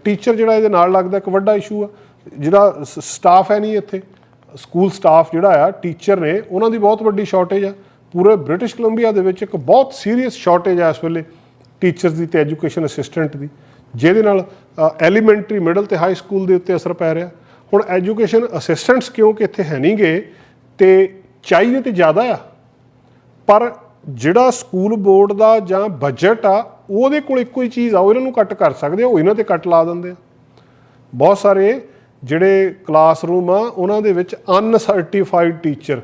ਟੀਚਰ ਜਿਹੜਾ ਇਹਦੇ ਨਾਲ ਲੱਗਦਾ ਇੱਕ ਵੱਡਾ ਇਸ਼ੂ ਆ। ਜਿਹੜਾ ਸਟਾਫ ਹੈ ਨਹੀਂ ਇੱਥੇ ਸਕੂਲ ਸਟਾਫ ਜਿਹੜਾ ਆ ਟੀਚਰ ਨੇ, ਉਹਨਾਂ ਦੀ ਬਹੁਤ ਵੱਡੀ ਸ਼ਾਰਟੇਜ ਆ। ਪੂਰੇ ਬ੍ਰਿਟਿਸ਼ ਕੋਲੰਬੀਆ ਦੇ ਵਿੱਚ ਇੱਕ ਬਹੁਤ ਸੀਰੀਅਸ ਸ਼ਾਰਟੇਜ ਆ ਇਸ ਵੇਲੇ ਟੀਚਰਸ ਦੀ ਤੇ ਐਜੂਕੇਸ਼ਨ ਅਸਿਸਟੈਂਟ ਦੀ, ਜਿਹਦੇ ਨਾਲ ਐਲੀਮੈਂਟਰੀ ਮਿਡਲ ਤੇ ਹਾਈ ਸਕੂਲ ਦੇ ਉੱਤੇ ਅਸਰ ਪੈ ਰਿਹਾ। ਹੁਣ ਐਜੂਕੇਸ਼ਨ ਅਸਿਸਟੈਂਟਸ ਕਿਉਂਕਿ ਇੱਥੇ ਹੈ ਨਹੀਂਗੇ ਤੇ ਚਾਹੀਦੇ ਤੇ ਜ਼ਿਆਦਾ ਆ। ਪਰ ਜਿਹੜਾ ਸਕੂਲ ਬੋਰਡ ਦਾ ਜਾਂ ਬਜਟ ਆ, ਉਹਦੇ ਕੋਲ ਇੱਕੋ ਹੀ ਚੀਜ਼ ਆ, ਉਹ ਇਹਨਾਂ ਨੂੰ ਕੱਟ ਕਰ ਸਕਦੇ ਆ, ਉਹ ਇਹਨਾਂ ਤੇ ਕੱਟ ਲਾ ਦਿੰਦੇ ਆ। ਬਹੁਤ ਸਾਰੇ ਜਿਹੜੇ ਕਲਾਸਰੂਮ ਆ, ਉਹਨਾਂ ਦੇ ਵਿੱਚ ਅਨਸਰਟੀਫਾਈਡ ਟੀਚਰ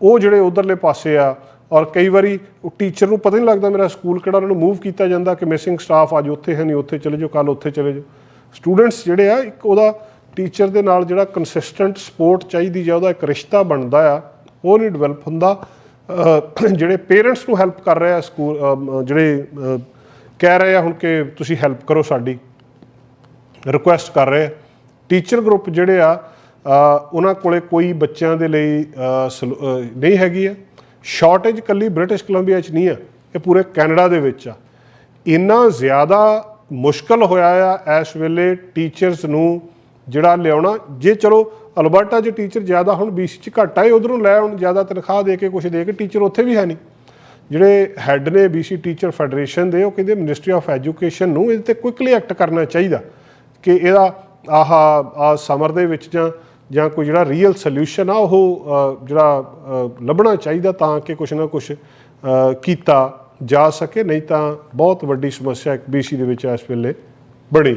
ਉਹ ਜਿਹੜੇ ਉਧਰਲੇ ਪਾਸੇ ਆ, ਔਰ ਕਈ ਵਾਰੀ ਉਹ ਟੀਚਰ ਨੂੰ ਪਤਾ ਨਹੀਂ ਲੱਗਦਾ ਮੇਰਾ ਸਕੂਲ ਕਿਹੜਾ, ਉਹਨਾਂ ਨੂੰ ਮੂਵ ਕੀਤਾ ਜਾਂਦਾ ਕਿ ਮਿਸਿੰਗ ਸਟਾਫ ਅੱਜ ਉੱਥੇ ਹੈ ਨਹੀਂ, ਉੱਥੇ ਚਲੇ ਜਾਓ ਕੱਲ ਉੱਥੇ ਚਲੇ ਜਾਓ। ਸਟੂਡੈਂਟਸ ਜਿਹੜੇ ਆ, ਇੱਕ ਉਹਦਾ ਟੀਚਰ ਦੇ ਨਾਲ ਜਿਹੜਾ ਕੰਸਿਸਟੈਂਟ ਸਪੋਰਟ ਚਾਹੀਦੀ ਜਾਂ ਉਹਦਾ ਇੱਕ ਰਿਸ਼ਤਾ ਬਣਦਾ ਆ, ਉਹ ਨਹੀਂ ਡਿਵੈਲਪ ਹੁੰਦਾ। ਜਿਹੜੇ ਪੇਰੈਂਟਸ ਨੂੰ ਹੈਲਪ ਕਰ ਰਹੇ ਆ ਸਕੂਲ ਜਿਹੜੇ ਕਹਿ ਰਹੇ ਆ ਹੁਣ ਕਿ ਤੁਸੀਂ ਹੈਲਪ ਕਰੋ ਸਾਡੀ ਰਿਕੁਐਸਟ ਕਰ ਰਹੇ ਟੀਚਰ ਗਰੁੱਪ ਜਿਹੜੇ ਆ ਉਹਨਾਂ ਕੋਲੇ ਕੋਈ ਬੱਚਿਆਂ ਦੇ ਲਈ ਸਲੂ- ਨਹੀਂ ਹੈਗੀ ਆ। ਸ਼ਾਰਟੇਜ ਕੱਲੀ ਬ੍ਰਿਟਿਸ਼ ਕੋਲੰਬੀਆ 'ਚ ਨਹੀਂ ਆ, ਇਹ ਪੂਰੇ ਕੈਨੇਡਾ ਦੇ ਵਿੱਚ ਆ। ਇੰਨਾ ਜ਼ਿਆਦਾ ਮੁਸ਼ਕਲ ਹੋਇਆ ਆ, ਇਸ ਵੇਲੇ ਟੀਚਰਸ ਨੂੰ ਜਿਹੜਾ ਲਿਆਉਣਾ, ਜੇ ਚਲੋ ਅਲਬਰਟਾ 'ਚ ਟੀਚਰ ਜ਼ਿਆਦਾ ਹੁਣ BC 'ਚ ਘੱਟ ਆਏ, ਉਧਰੋਂ ਲੈ ਹੁਣ ਜ਼ਿਆਦਾ ਤਨਖਾਹ ਦੇ ਕੇ ਕੁਝ ਦੇ ਕੇ ਟੀਚਰ ਉੱਥੇ ਵੀ ਹੈ ਨਹੀਂ। ਜਿਹੜੇ ਹੈੱਡ ਨੇ BC ਟੀਚਰ ਫੈਡਰੇਸ਼ਨ ਦੇ, ਉਹ ਕਹਿੰਦੇ ਮਿਨਿਸਟਰੀ ਆਫ ਐਜੂਕੇਸ਼ਨ ਨੂੰ ਇਹਦੇ ਤੇ ਕੁਇਕਲੀ ਐਕਟ ਕਰਨਾ ਚਾਹੀਦਾ ਕਿ ਇਹਦਾ ਆਹ, ਆ ਸਮਰ ਦੇ ਵਿੱਚ ਜਾਂ ਜਾਂ ਕੋਈ ਜਿਹੜਾ ਰੀਅਲ ਸੋਲੂਸ਼ਨ ਆ, ਉਹ ਜਿਹੜਾ ਲੱਭਣਾ ਚਾਹੀਦਾ ਤਾਂ ਕਿ ਕੁਛ ਨਾ ਕੁਛ ਕੀਤਾ ਜਾ ਸਕੇ, ਨਹੀਂ ਤਾਂ ਬਹੁਤ ਵੱਡੀ ਸਮੱਸਿਆ ਇੱਕ BC ਦੇ ਵਿੱਚ ਇਸ ਵੇਲੇ ਬਣੀ।